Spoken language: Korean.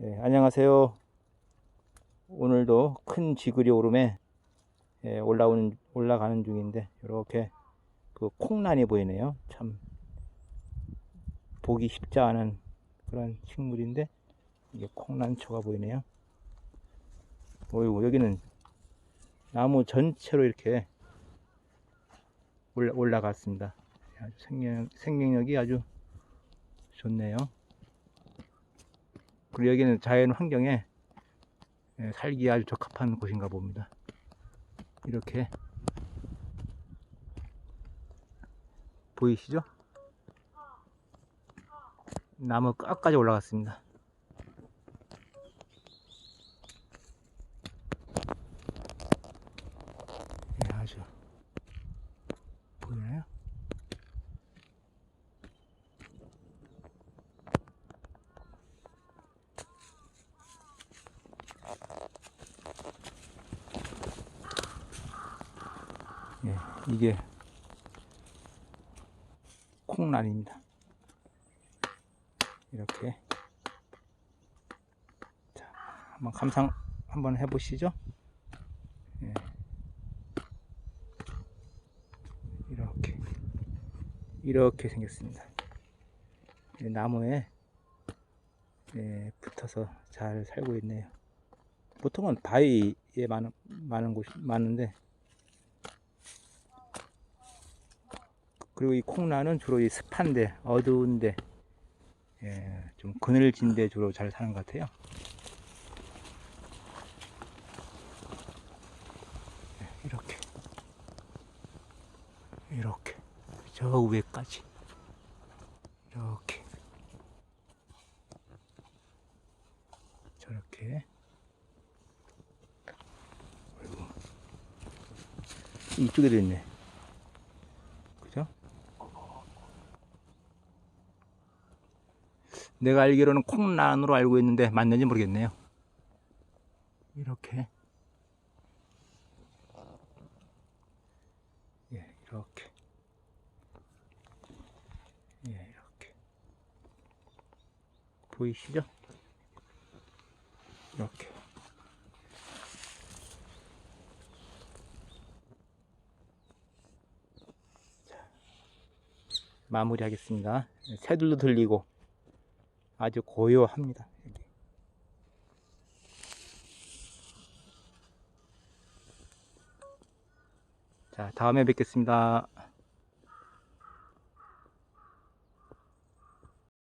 예, 안녕하세요. 오늘도 큰 지그리 오름에 예, 올라오는 올라가는 중인데 이렇게 그 콩란이 보이네요. 참 보기 쉽지 않은 그런 식물인데 이게 콩란초가 보이네요. 어이구 여기는 나무 전체로 이렇게 올라, 올라갔습니다. 생명, 생명력이 아주 좋네요. 그리고 여기는 자연 환경에 예, 살기 아주 적합한 곳인가 봅니다. 이렇게 보이시죠? 나무 끝까지 올라갔습니다. 예, 아주 예, 이게 콩란입니다. 이렇게 자, 한번 감상 한번 해보시죠. 예. 이렇게 이렇게 생겼습니다. 이 나무에 예, 붙어서 잘 살고 있네요. 보통은 바위에 많은 많은 곳이 많은데 그리고 이 콩란은 주로 이 습한데 어두운데 예, 좀 그늘진데 주로 잘 사는 것 같아요. 예, 이렇게 이렇게 저 위에까지 이렇게 저렇게 아이고. 이쪽에도 있네. 그죠? 내가 알기로는 콩란으로 알고 있는데 맞는지 모르겠네요. 이렇게. 예, 이렇게. 예, 이렇게. 보이시죠? 이렇게. 마무리하겠습니다. 새들도 들리고 아주 고요합니다. 자, 다음에 뵙겠습니다.